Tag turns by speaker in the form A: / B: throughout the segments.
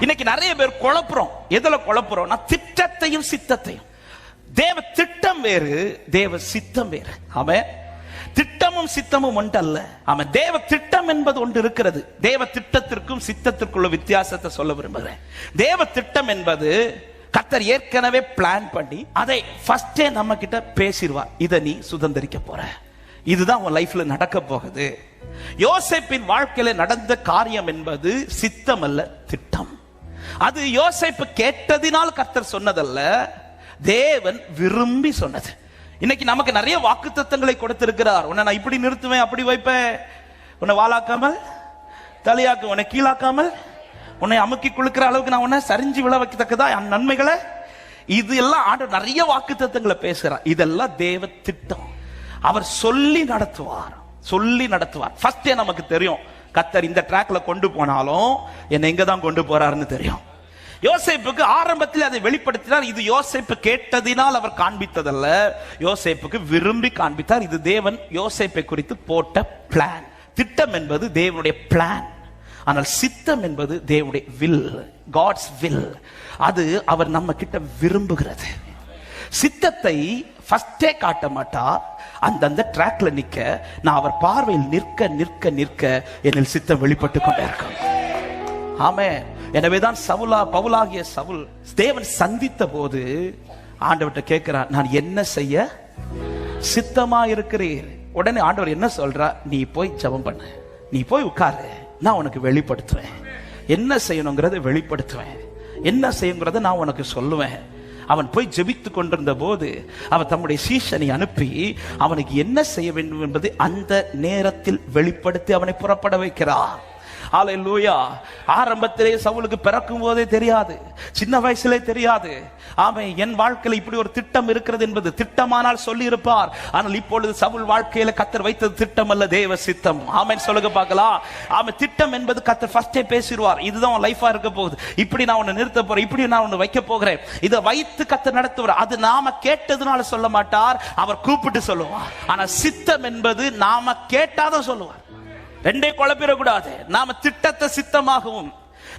A: இன்னைக்கு நிறைய பேர் குழப்புறோம். எதுல குழப்புறோம்னா திட்டத்தையும் சித்தத்தையும். தேவ திட்டம் வேறு தேவ சித்தம் வேறு. அவன் திட்டமும் சித்தமும் ஒன்றல்ல. அவன் தேவ திட்டம் என்பது ஒன்று இருக்கிறது. தேவ திட்டத்திற்கும் சித்தத்திற்குள்ள வித்தியாசத்தை சொல்ல விரும்புகிறேன். தேவ திட்டம் என்பது கத்தர் ஏற்கனவே பிளான் பண்ணி அதை ஃபர்ஸ்டே நம்ம கிட்ட பேசிடுவா இதை நீ சுதந்திரிக்க போற. இதுதான் உன் லைஃப்ல நடக்க போகுது. யோசேப்பின் வாழ்க்கையில நடந்த காரியம் என்பது சித்தம் அல்ல திட்டம். அது யோசிப்பு கேட்டதினால் கர்த்தர் சொன்னதல்ல தேவன் விரும்பி சொன்னது. இன்னைக்கு நமக்கு நிறைய வாக்குத்தத்தங்களை கொடுத்திருக்கிறார். உன்னை நான் இப்படி நிறுத்துவேன் அப்படி வைப்பேன். உன்னை வாளாக்காமல் தலையாக்கு உன்னை கீழாக்காமல் உன்னை அமுக்கி குளுக்கிற அளவுக்கு நான் உன்னை சரிஞ்சு விழ வைக்கத்தக்கதா? என் நன்மைகளை? இது எல்லாம் ஆண்டு நிறைய வாக்குத்தத்தங்களை பேசுறார். இதெல்லாம் தேவ திட்டம். அவர் சொல்லி நடத்துவார். சொல்லி நடத்துவார். ஃபர்ஸ்டே நமக்கு தெரியும். கத்தர் இந்த ட்ராக்ல கொண்டு போனாலும் என்னை எங்க தான் கொண்டு போறாருன்னு தெரியும். யோசேப்புக்கு ஆரம்பத்தில் அதை வெளிப்படுத்தினார். இது யோசேப்பு கேட்டதினால் அவர் காண்பித்ததல்ல. யோசேப்புக்கு விரும்பி காண்பித்தார். இது தேவன் யோசேப்பை குறித்து போட்ட பிளான் திட்டம் என்பது தேவனுடைய பிளான் ஆனால் சித்தம் என்பது தேவனுடைய வில் காட்ஸ் வில் அது அவர் நம்ம கிட்ட விரும்புகிறது. சித்தத்தை ஃபஸ்ட்டே காட்ட மாட்டா. அந்தந்த ட்ராக்ல நிக்க நான் அவர் பார்வையில் நிற்க நிற்க நிற்க என்னில் சித்தம் வெளிப்பட்டு கொண்டே இருக்கும். ஆமே எனவேதான் சவுலா பவுலாகிய சவுல் தேவன் சந்தித்த போது ஆண்டவர்கிட்ட கேட்கிறார் நான் என்ன செய்ய? சித்தமா இருக்கிறீர். உடனே ஆண்டவர் என்ன சொல்றா நீ போய் ஜெபம் பண்ணு. நீ போய் உட்காரு. நான் உனக்கு வெளிப்படுத்துவேன். என்ன செய்யணுங்கிறத வெளிப்படுத்துவேன். என்ன செய்யுங்கிறத நான் உனக்கு சொல்லுவேன். அவன் போய் ஜெபித்து கொண்டிருந்த போது அவன் தம்முடைய சீஷனை அனுப்பி அவனுக்கு என்ன செய்ய வேண்டும் என்பதை அந்த நேரத்தில் வெளிப்படுத்தி அவனை புறப்பட வைக்கிறார். ஆலை லூயா ஆரம்பத்திலே சவுலுக்கு பிறக்கும் போதே தெரியாது. சின்ன வயசுலே தெரியாது. ஆமை என் வாழ்க்கையில் இப்படி ஒரு திட்டம் இருக்கிறது என்பது திட்டமானால் சொல்லி இருப்பார் ஆனால் இப்பொழுது சவுல் வாழ்க்கையில கத்தர் வைத்தது திட்டம் அல்ல தேவ சித்தம். ஆமைன்னு சொல்லுங்க பார்க்கலாம். ஆமை திட்டம் என்பது கத்தர் ஃபர்ஸ்டே பேசிடுவார். இதுதான் லைஃபா இருக்க போகுது. இப்படி நான் உன்னை நிறுத்த போறேன். இப்படி நான் உன்னை வைக்க போகிறேன். இதை வைத்து கத்தர் நடத்துவார். அது நாம கேட்டதுனால சொல்ல மாட்டார். அவர் கூப்பிட்டு சொல்லுவார். ஆனா சித்தம் என்பது நாம கேட்டாதான் சொல்லுவார். ரெண்டே குழப்பிடக்கூடாது நாம திட்டத்தை சித்தமாகவும்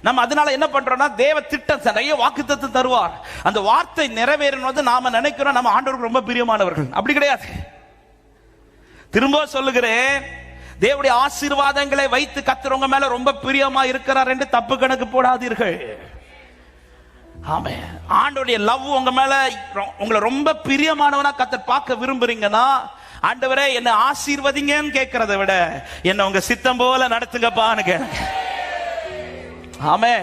A: நம்ம அதனால என்ன பண்றோம்னா தேவ திட்டம் நிறைய வாக்குத்தத்தம் தருவார். அந்த வார்த்தை நிறைவேறணும் நாம நினைக்கிறோம். நம்ம ஆண்டவருக்கு ரொம்ப பிரியமானவர்கள். அப்படி கிடையாது. திரும்ப சொல்லுகிறேன் தேவடைய ஆசீர்வாதங்களை வைத்து கத்துறவங்க மேல ரொம்ப பிரியமா இருக்கிறார் என்று தப்பு கணக்கு போடாதீர்கள். ஆமே ஆண்டோடைய லவ் உங்க மேல உங்களை ரொம்ப பிரியமானவனா கத்தர் பார்க்க விரும்புறீங்கன்னா ஆண்டவரே என்ன ஆசீர்வதிங்கன்னு கேட்கறத விட என்ன உங்க சித்தம் போல நடத்துங்கப்பான்னு கேளுங்க ஆமே